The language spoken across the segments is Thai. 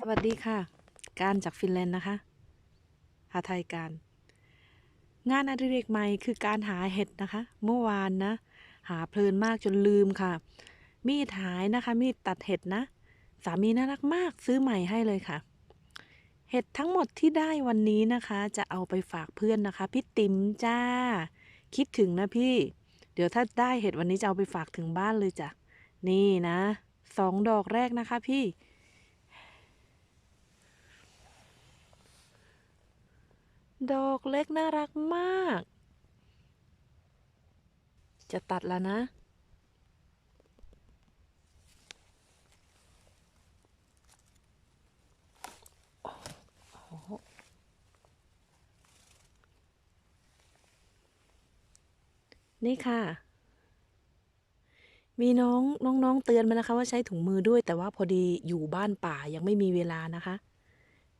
สวัสดีค่ะ การจากฟินแลนด์นะคะหาไทยการ งานอดิเรกใหม่คือการหาเห็ดนะคะ เมื่อวานนะ หาเพลินมากจนลืมค่ะ มีดหายนะคะ มีดตัดเห็ดนะ สามีน่ารักมากซื้อใหม่ให้เลยค่ะ เห็ดทั้งหมดที่ได้วันนี้นะคะ จะเอาไปฝากเพื่อนนะคะ พี่ติ๋มจ้า คิดถึงนะพี่ เดี๋ยวถ้าได้เห็ดวันนี้จะเอาไปฝากถึงบ้านเลยจ้ะ นี่นะสองดอกแรกนะคะพี่ ดอกเล็กน่ารักมาก จะตัดแล้วนะ นี่ค่ะ มีน้องน้องๆเตือนมานะคะ ว่าใช้ถุงมือด้วย แต่ว่าพอดีอยู่บ้านป่ายังไม่มีเวลานะคะ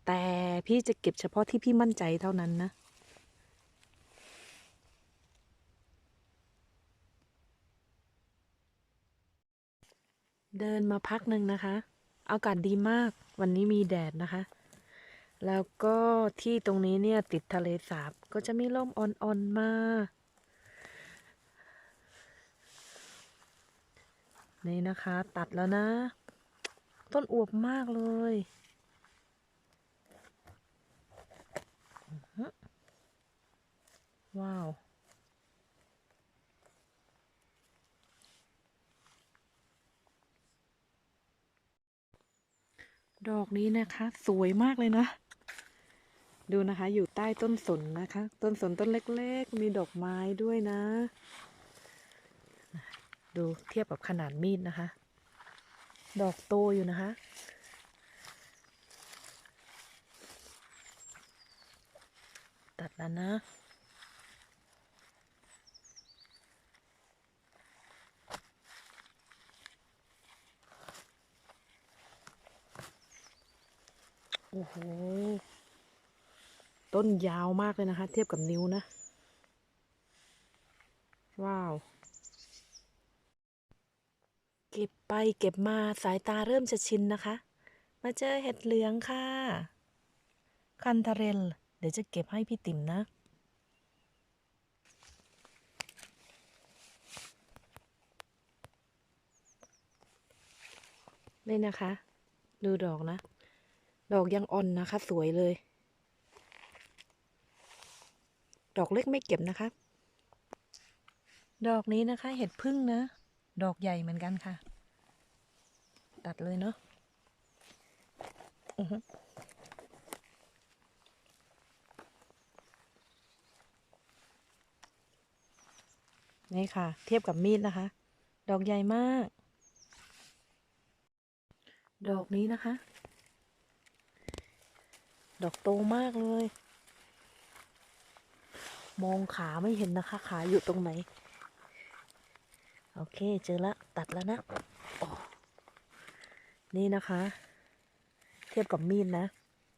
แต่พี่จะเก็บเฉพาะที่พี่มั่นใจเท่านั้นนะเดินมาพักหนึ่งนะคะ อากาศดีมาก วันนี้มีแดดนะคะ แล้วก็ที่ตรงนี้เนี่ยติดทะเลสาบ ก็จะมีลมอ่อนๆมา นี่นะคะ ตัดแล้วนะ ต้นอวบมากเลย ว้าว ดอกนี้นะคะ สวยมากเลยนะ ดูนะคะ อยู่ใต้ต้นสนนะคะ ต้นสนต้นเล็กๆ มีดอกไม้ด้วยนะ ดูเทียบกับขนาดมีดนะคะ ดอกโตอยู่นะคะตัดแล้วนะ อ้โห ต้นยาวมากเลยนะคะ เทียบกับนิ้วนะ ว้าว เก็บไปเก็บมาสายตาเริ่มจะชินนะคะ มาเจอเห็ดเหลืองค่ะ คันทาเรล เดี๋ยวจะเก็บให้พี่ติ๋มนะนี่นะคะ ดูดอกนะ ดอกยังอ่อนนะคะ สวยเลย ดอกเล็กไม่เก็บนะคะ ดอกนี้นะคะ เห็ดพึ่งนะ ดอกใหญ่เหมือนกันค่ะ ตัดเลยเนาะนี่ค่ะ เทียบกับมีดนะคะ ดอกใหญ่มาก ดอกนี้นะคะ ดอกโตมากเลย มองขาไม่เห็นนะคะ ขาอยู่ตรงไหน โอเคเจอละ ตัดแล้วนะ นี่นะคะ เทียบกับมีดนะ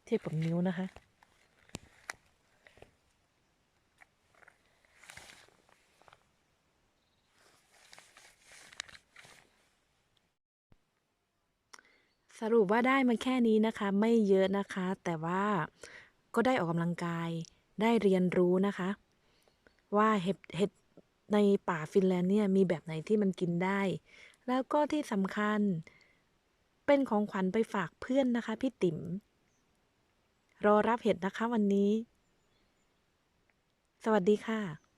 เทียบกับนิ้วนะคะ สรุปว่าได้มาแค่นี้นะคะ ไม่เยอะนะคะ แต่ว่าก็ได้ออกกำลังกายได้เรียนรู้นะคะ ว่าเห็ดเห็ดในป่าฟินแลนด์เนี่ยมีแบบไหนที่มันกินได้ แล้วก็ที่สำคัญเป็นของขวัญไปฝากเพื่อนนะคะพี่ติ๋มรอรับเห็ดนะคะวันนี้ สวัสดีค่ะ